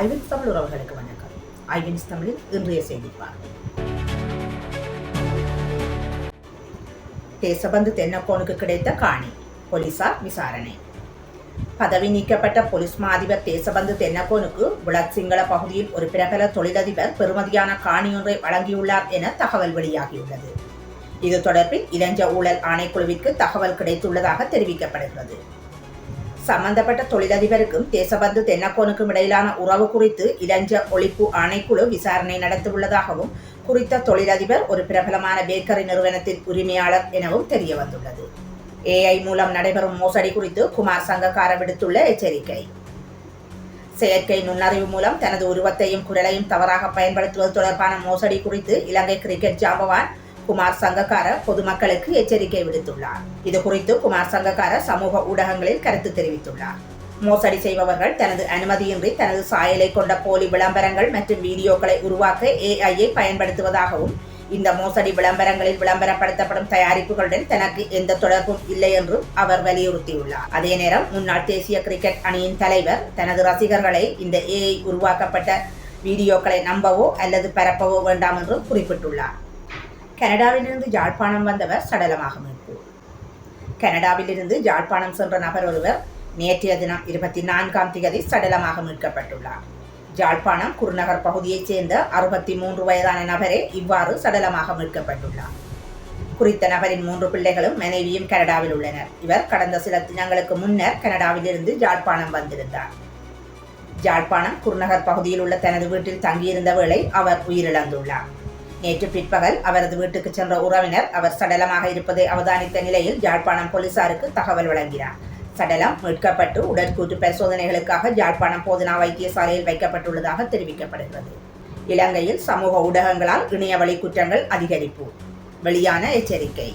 ஐவின்ஸ் தமிழ் உறவுகளுக்கு வணக்கம். ஐவின்ஸ் தமிழில் இன்றைய செய்திப்பார் தேசபந்து தென்னக்கோனுக்கு கிடைத்த காணி போலீசார் விசாரணை. பதவி நீக்கப்பட்ட போலீஸ் மா அதிபர் தேசபந்து தென்னக்கோனுக்கு புலத் சிங்கள பகுதியில் ஒரு பிரபல தொழிலதிபர் பெறுமதியான காணியொன்றை வழங்கியுள்ளார் என தகவல் வெளியாகியுள்ளது. இது தொடர்பில் இளஞ்ச ஊழல் ஆணைக்குழுவிற்கு தகவல் கிடைத்துள்ளதாக தெரிவிக்கப்படுகிறது. சம்பந்தப்பட்ட தொழிலதிபருக்கும் தேசபந்து தென்னக்கோனுக்கும் இடையிலான உறவு குறித்து இளஞ்ச ஒழிப்பு ஆணைக்குழு விசாரணை நடத்தியுள்ளதாகவும் குறித்த தொழிலதிபர் ஒரு பிரபலமான பேக்கரி நிறுவனத்தின் உரிமையாளர் எனவும் தெரிய வந்துள்ளது ஏஐ மூலம் நடைபெறும் மோசடி குறித்து குமார் சங்கக்கார விடுத்துள்ள எச்சரிக்கை. செயற்கை நுண்ணறிவு மூலம் தனது உருவத்தையும் குரலையும் தவறாக பயன்படுத்துவது தொடர்பான மோசடி குறித்து இலங்கை கிரிக்கெட் ஜாம்பவான் குமார் சங்கக்கார பொதுமக்களுக்கு எச்சரிக்கை விடுத்துள்ளார். இது குறித்து குமார் சங்கக்கார சமூக ஊடகங்களில் கருத்து தெரிவித்துள்ளார். மோசடி செய்பவர்கள் தனது அனுமதியின்றி தனது சாயலை கொண்ட போலி விளம்பரங்கள் மற்றும் வீடியோக்களை உருவாக்க ஏஐயை பயன்படுத்துவதாகவும் இந்த மோசடி விளம்பரங்களில் விளம்பரப்படுத்தப்படும் தயாரிப்புகளுடன் தனக்கு எந்த தொடர்பும் இல்லை என்றும் அவர் வலியுறுத்தியுள்ளார். அதே நேரம் முன்னாள் தேசிய கிரிக்கெட் அணியின் தலைவர் தனது ரசிகர்களை இந்த ஏஐ உருவாக்கப்பட்ட வீடியோக்களை நம்பவோ அல்லது பரப்பவோ வேண்டாம் என்றும் குறிப்பிட்டுள்ளார். கனடாவிலிருந்து யாழ்ப்பாணம் வந்தவர் சடலமாக மீட்பு கனடாவிலிருந்து யாழ்ப்பாணம் சென்ற நபர் ஒருவர் நேற்றைய தினம் இருபத்தி நான்காம் தேதி சடலமாக மீட்கப்பட்டுள்ளார். யாழ்ப்பாணம் குருநகர் பகுதியைச் சேர்ந்த அறுபத்தி மூன்று வயதான நபரே இவ்வாறு சடலமாக மீட்கப்பட்டுள்ளார். குறித்த நபரின் மூன்று பிள்ளைகளும் மனைவியும் கனடாவில் உள்ளனர். இவர் கடந்த சில தினங்களுக்கு முன்னர் கனடாவிலிருந்து யாழ்ப்பாணம் வந்திருந்தார். யாழ்ப்பாணம் குருநகர் பகுதியில் உள்ள தனது வீட்டில் தங்கியிருந்த வேளை அவர் உயிரிழந்துள்ளார். நேற்று பிற்பகல் அவரது வீட்டுக்கு சென்ற உறவினர் அவர் சடலமாக இருப்பதை அவதானித்த நிலையில் யாழ்ப்பாணம் போலீசாருக்கு தகவல் வழங்கினார். சடலம் மீட்கப்பட்டு உடற்கூற்று பரிசோதனைகளுக்காக யாழ்ப்பாணம் போதனா வைத்தியசாலையில் வைக்கப்பட்டுள்ளதாக தெரிவிக்கப்படுகிறது. இலங்கையில் சமூக ஊடகங்களால் இணையவழி குற்றங்கள் அதிகரிப்பு. வெளியான எச்சரிக்கை.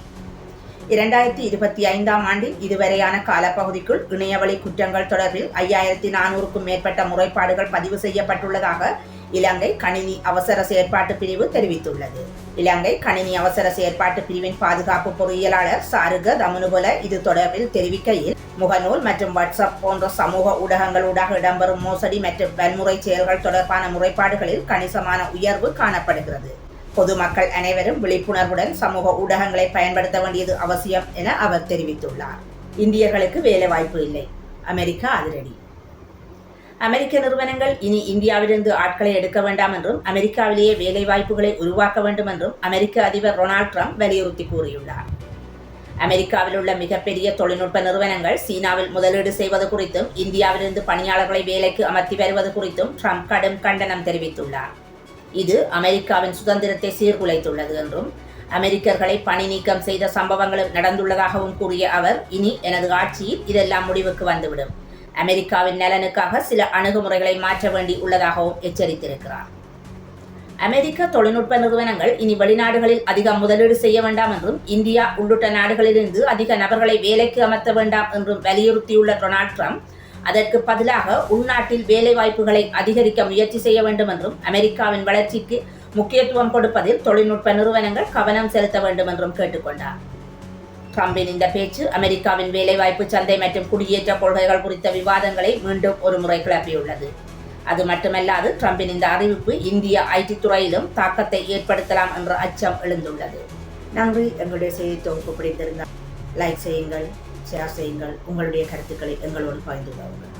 இரண்டாயிரத்தி இருபத்தி ஐந்தாம் ஆண்டில் இதுவரையான காலப்பகுதிக்குள் இணையவழி குற்றங்கள் தொடர்பில் ஐயாயிரத்தி நானூறுக்கும் மேற்பட்ட முறைப்பாடுகள் பதிவு செய்யப்பட்டுள்ளதாக இலங்கை கணினி அவசர செயற்பாட்டு பிரிவு தெரிவித்துள்ளது. இலங்கை கணினி அவசர செயற்பாட்டு பிரிவின் பாதுகாப்பு பொறியியலாளர் சாருக தமனுபல இது தொடர்பில் தெரிவிக்கையில் முகநூல் மற்றும் வாட்ஸ்அப் போன்ற சமூக ஊடகங்களூடாக இடம்பெறும் மோசடி மற்றும் வன்முறை செயல்கள் தொடர்பான முறைப்பாடுகளில் கணிசமான உயர்வு காணப்படுகிறது. பொதுமக்கள் அனைவரும் விழிப்புணர்வுடன் சமூக ஊடகங்களை பயன்படுத்த வேண்டியது அவசியம் என அவர் தெரிவித்துள்ளார். இந்தியர்களுக்கு வேலை வாய்ப்பு இல்லை. அமெரிக்கா அதிரடி. அமெரிக்க நிறுவனங்கள் இனி இந்தியாவிலிருந்து ஆட்களை எடுக்க வேண்டாம் என்றும் அமெரிக்காவிலேயே வேலை வாய்ப்புகளை உருவாக்க வேண்டும் என்றும் அமெரிக்க அதிபர் டொனால்ட் ட்ரம்ப் வலியுறுத்தி கூறியுள்ளார். அமெரிக்காவில் உள்ள மிகப்பெரிய தொழில்நுட்ப நிறுவனங்கள் சீனாவில் முதலீடு செய்வது குறித்தும் இந்தியாவிலிருந்து பணியாளர்களை வேலைக்கு அமர்த்தி வருவது குறித்தும் ட்ரம்ப் கடும் கண்டனம் தெரிவித்துள்ளார். இது அமெரிக்காவின் சுதந்திரத்தை சீர்குலைத்துள்ளது என்றும் அமெரிக்கர்களை பணி நீக்கம் செய்த சம்பவங்களும் நடந்துள்ளதாகவும் கூறிய அவர் இனி எனது ஆட்சியில் இதெல்லாம் முடிவுக்கு வந்துவிடும். அமெரிக்காவின் நலனுக்காக சில அணுகுமுறைகளை மாற்ற வேண்டி உள்ளதாகவும் எச்சரித்திருக்கிறார். அமெரிக்க தொழில்நுட்ப நிறுவனங்கள் இனி வெளிநாடுகளில் அதிகம் முதலீடு செய்ய வேண்டாம் என்றும் இந்தியா உள்ளிட்ட நாடுகளிலிருந்து அதிக நபர்களை வேலைக்கு அமர்த்த வேண்டாம் என்றும் வலியுறுத்தியுள்ள டொனால்ட் ட்ரம்ப் அதற்கு பதிலாக உள்நாட்டில் வேலை வாய்ப்புகளை அதிகரிக்க முயற்சி செய்ய வேண்டும் என்றும் அமெரிக்காவின் வளர்ச்சிக்கு முக்கியத்துவம் கொடுப்பதில் தொழில்நுட்ப நிறுவனங்கள் கவனம் செலுத்த வேண்டும் என்றும் கேட்டுக்கொண்டார். ட்ரம்பின் இந்த பேச்சு அமெரிக்காவின் வேலைவாய்ப்பு சந்தை மற்றும் குடியேற்ற கொள்கைகள் குறித்த விவாதங்களை மீண்டும் ஒரு முறை கிளப்பியுள்ளது. அது மட்டுமல்லாது ட்ரம்பின் இந்த அறிவிப்பு இந்திய ஐடி துறையிலும் தாக்கத்தை ஏற்படுத்தலாம் என்ற அச்சம் எழுந்துள்ளது. நன்றி. எங்களுடைய செய்தி தொகுப்பு பிடித்திருந்தால் லைக் செய்யுங்கள். ஷேர் செய்யுங்கள். உங்களுடைய கருத்துக்களை எங்களோடு பகிர்ந்து கொள்ளுங்கள்.